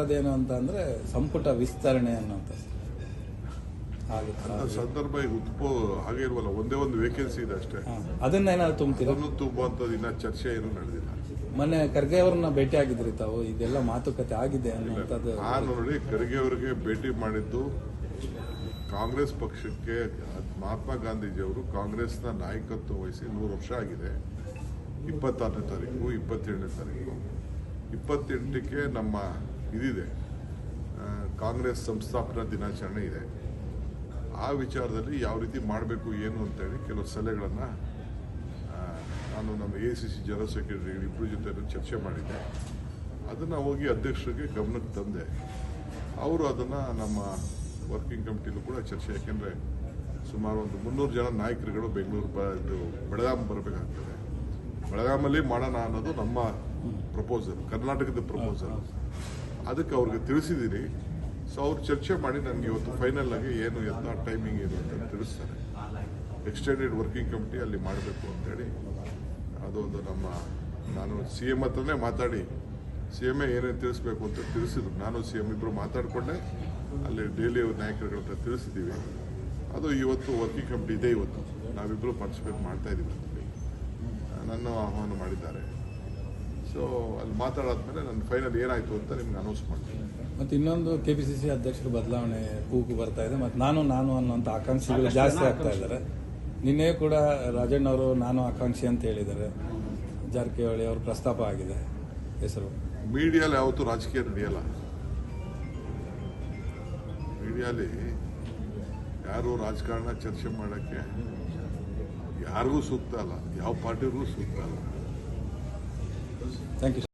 ಅದೇನು ಅಂತ ಅಂದ್ರೆ ಸಂಪುಟ ವಿಸ್ತರಣೆ ಅನ್ನೋ ಹಾಗೆ ಅಂತ ಸಂದರ್ಭ ಈಗ ಉತ್ಪೋ ಹಾಗೆ ಇಲ್ವಲ್ಲ ಒಂದೇ ಒಂದು ವೇಕೆನ್ಸಿ ಇದೆ ಅಷ್ಟೇ. ಅದನ್ನೇನಾದ್ರು ತುಂಬ್ತೀರಾ? ಅದನ್ನು ತುಂಬುವಂಥದ್ದು ಇನ್ನ ಚರ್ಚೆ ಏನು ನಡೆದಿಲ್ಲ. ಮೊನ್ನೆ ಖರ್ಗೆ ಅವ್ರನ್ನ ಭೇಟಿ ಆಗಿದ್ರಿ ತಾವು ಇದೆಲ್ಲ ಮಾತುಕತೆ ಆಗಿದೆ ಅನ್ನುವಂಥದ್ದು. ಆ ನೋಡಿ ಖರ್ಗೆ ಅವರಿಗೆ ಭೇಟಿ ಮಾಡಿದ್ದು ಕಾಂಗ್ರೆಸ್ ಪಕ್ಷಕ್ಕೆ ಮಹಾತ್ಮ ಕಾಂಗ್ರೆಸ್ ಕಾಂಗ್ರೆಸ್ನ ನಾಯಕತ್ವ ವಹಿಸಿ ನೂರು ವರ್ಷ ಆಗಿದೆ. ಇಪ್ಪತ್ತಾರನೇ ತಾರೀಕು ಇಪ್ಪತ್ತೇಳನೇ ತಾರೀಕು. ಇಪ್ಪತ್ತೆಂಟಕ್ಕೆ ನಮ್ಮ ಇದಿದೆ. ಕಾಂಗ್ರೆಸ್ ಸಂಸ್ಥಾಪನಾ ದಿನಾಚರಣೆ ಇದೆ. ಆ ವಿಚಾರದಲ್ಲಿ ಯಾವ ರೀತಿ ಮಾಡಬೇಕು ಏನು ಅಂತೇಳಿ ಕೆಲವು ಸಲಹೆಗಳನ್ನು ನಾನು ನಮ್ಮ A C C general secretary ಇಬ್ಬರ ಜೊತೆ ಚರ್ಚೆ ಮಾಡಿದ್ದೆ. ಅದನ್ನು ಹೋಗಿ ಅಧ್ಯಕ್ಷರಿಗೆ ಗಮನಕ್ಕೆ ತಂದೆ. ಅವರು ಅದನ್ನು ನಮ್ಮ ವರ್ಕಿಂಗ್ ಕಮಿಟಿಲೂ ಕೂಡ ಚರ್ಚೆ ಯಾಕೆಂದರೆ ಸುಮಾರು ಒಂದು ಮುನ್ನೂರು ಜನ ನಾಯಕರುಗಳು ಬೆಂಗಳೂರು ಬ ಇದು ಬೆಳಗಾಮ್ ಬರಬೇಕಾಗ್ತದೆ. ಬೆಳಗಾಮಲ್ಲಿ ಮಾಡೋಣ ಅನ್ನೋದು ನಮ್ಮ ಪ್ರಪೋಸಲ್ ಕರ್ನಾಟಕದ ಪ್ರಪೋಸಲ್. ಅದಕ್ಕೆ ಅವ್ರಿಗೆ ತಿಳಿಸಿದ್ದೀನಿ ಸೊ ಅವ್ರು ಚರ್ಚೆ ಮಾಡಿ ನನಗೆ ಇವತ್ತು ಫೈನಲ್ ಆಗಿ ಏನು ಎಲ್ಲ ಟೈಮಿಂಗ್ ಏನು ಅಂತ ತಿಳಿಸ್ತಾರೆ. ಎಕ್ಸ್ಟೆಂಡೆಡ್ ವರ್ಕಿಂಗ್ ಕಮಿಟಿ ಅಲ್ಲಿ ಮಾಡಬೇಕು ಅಂತೇಳಿ ಅದೊಂದು ನಮ್ಮ, ನಾನು ಸಿ ಎಂ ಹತ್ರನೇ ಮಾತಾಡಿ ಸಿ ಎಂ ಏನೇನು ತಿಳಿಸ್ಬೇಕು ಅಂತ ತಿಳಿಸಿದ್ರು. ನಾನು ಸಿ ಎಂ ಇಬ್ಬರು ಮಾತಾಡಿಕೊಂಡೆ. ಅಲ್ಲಿ ಡೈಲಿ ನಾಯಕರುಗಳ ಹತ್ರ ತಿಳಿಸಿದ್ದೀವಿ ಅದು ಇವತ್ತು ವರ್ಕಿಂಗ್ ಕಮಿಟಿ ಇದೆ ಇವತ್ತು. ನಾವಿಬ್ಬರು ಪಾರ್ಟಿಸಿಪೇಟ್ ಮಾಡ್ತಾ ಇದ್ದೀವಿ ನನ್ನ ಆಹ್ವಾನ ಮಾಡಿದ್ದಾರೆ. ಸೊ ಅಲ್ಲಿ ಮಾತಾಡಾದ್ಮೇಲೆ ನನ್ನ ಫೈನಲ್ ಏನಾಯ್ತು ಅಂತ ನಿಮ್ಗೆ ಅನೌನ್ಸ್ ಮಾಡ್ತೀನಿ. ಮತ್ತೆ ಇನ್ನೊಂದು ಕೆ ಪಿ ಸಿ ಸಿ ಅಧ್ಯಕ್ಷರ ಬದಲಾವಣೆ ಕೂಗು ಬರ್ತಾ ಇದೆ. ಮತ್ತೆ ನಾನು ನಾನು ಅನ್ನುವಂಥ ಆಕಾಂಕ್ಷಿಗಳು ಜಾಸ್ತಿ ಆಗ್ತಾ ಇದ್ದಾರೆ. ನಿನ್ನೆ ಕೂಡ ರಾಜಣ್ಣ ಅವರು ನಾನು ಆಕಾಂಕ್ಷಿ ಅಂತ ಹೇಳಿದ್ದಾರೆ. ಜಾರಕಿಹೊಳಿ ಅವ್ರ ಪ್ರಸ್ತಾಪ ಆಗಿದೆ. ಹೆಸರು. ಮೀಡಿಯಲ್ಲಿ ಯಾವತ್ತೂ ರಾಜಕೀಯ ನಡೆಯಲ್ಲ. ಮೀಡಿಯಾಲಿ ಯಾರು ರಾಜಕಾರಣ ಚರ್ಚೆ ಮಾಡೋಕ್ಕೆ ಯಾರಿಗೂ ಸೂಕ್ತ ಅಲ್ಲ. ಯಾವ ಪಾರ್ಟಿಗೂ ಸೂಕ್ತ ಅಲ್ಲ. Thank you.